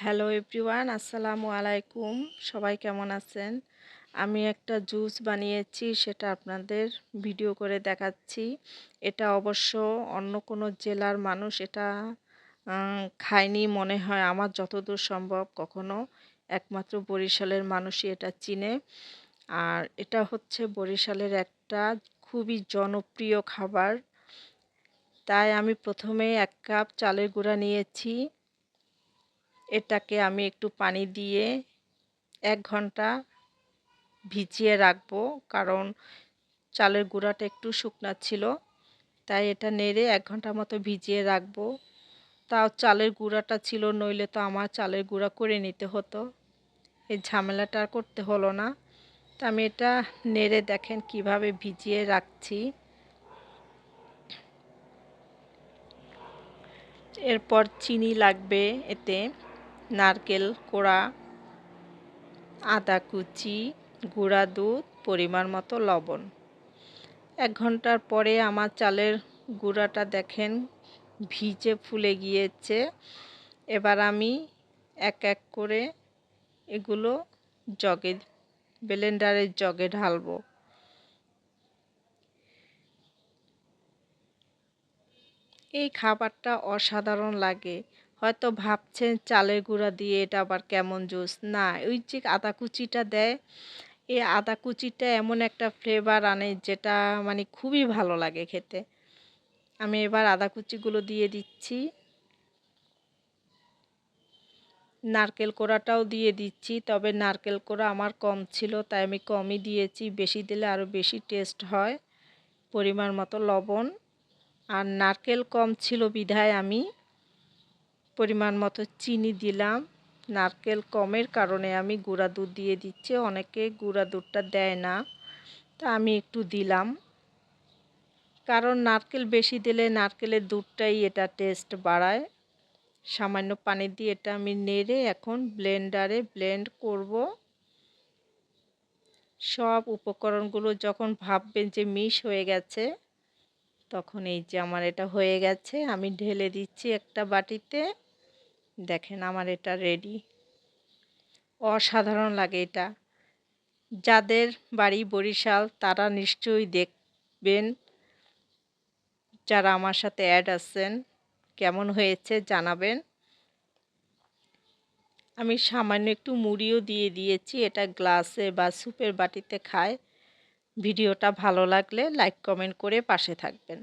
Hello everyone, আসসালামু আলাইকুম। সবাই কেমন আছেন? আমি একটা জুস বানিয়েছি, সেটা আপনাদের ভিডিও করে দেখাচ্ছি। এটা অবশ্য অন্য কোনো জেলার মানুষ এটা খায়নি মনে হয় আমার যতদূর সম্ভব, কখনো। একমাত্র বরিশালের মানুষই এটা চিনে। আর এটা হচ্ছে বরিশালের একটা খুবই জনপ্রিয় খাবার। তাই আমি প্রথমে এক কাপ চালের গুঁড়া নিয়েছি। এটাকে আমি একটু পানি দিয়ে এক ঘণ্টা ভিজিয়ে রাখব, কারণ চালের গুঁড়াটা একটু শুকনা ছিল, তাই এটা নেড়ে এক ঘণ্টা মতো ভিজিয়ে রাখব। তাও চালের গুঁড়াটা ছিল, নইলে তো আমার চালের গুঁড়া করে নিতে হতো। এই ঝামেলাটা আর করতে হলো না। তা আমি এটা নেড়ে দেখেন কীভাবে ভিজিয়ে রাখছি। এরপর চিনি লাগবে এতে। নারকেল, কোড়া, আদা কুচি, গুঁড়া দুধ, পরিমাণ মতো লবণ। এক ঘণ্টার পরে আমার চালের গুঁড়াটা দেখেন, ভিজে ফুলে গিয়েছে। এবার আমি এক এক করে এগুলো জগে ব্লেন্ডারের জগে ঢালবো। এই খাবারটা অসাধারণ লাগে। হয়তো ভাবছেন চালের গুঁড়া দিয়ে এটা আবার কেমন জুস? না, ওই যে আদা কুচিটা দেয়, এই আদা কুচিটা এমন একটা ফ্লেভার আনে যেটা মানে খুবই ভালো লাগে খেতে। আমি এবার আদা কুচিগুলো দিয়ে দিচ্ছি। নারকেল কোড়াটাও দিয়ে দিচ্ছি, তবে নারকেল কোড়া আমার কম ছিল, তাই আমি কমই দিয়েছি। বেশি দিলে আরও বেশি টেস্ট হয়, পরিমাণ মতো লবণ। আর নারকেল কম ছিল বিধায় আমি পরিমাণ মতো চিনি দিলাম। নারকেল কমের কারণে আমি গুঁড়া দুধ দিয়ে দিচ্ছি, অনেকে গুঁড়া দুধটা দেয় না, তা আমি একটু দিলাম। কারণ নারকেল বেশি দিলে নারকেলের দুধটাই এটা টেস্ট বাড়ায়। সামান্য পানি দিয়ে এটা আমি নেড়ে এখন ব্লেন্ডারে ব্লেন্ড করব। সব উপকরণগুলো যখন ভাববেন যে মিশ হয়ে গেছে, তখন এই যে আমার এটা হয়ে গেছে, আমি ঢেলে দিচ্ছি একটা বাটিতে। দেখেন আমার এটা রেডি অসাধারণ লাগে এটা। যাদের বাড়ি বরিশাল, তারা নিশ্চয়ই দেখবেন যারা আমার সাথে অ্যাড আছেন, কেমন হয়েছে জানাবেন। আমি সামান্য একটু মুড়িও দিয়ে দিয়েছি, এটা গ্লাসে বা সুপের বাটিতে খায়। ভিডিওটা ভালো লাগলে লাইক কমেন্ট করে পাশে থাকবেন।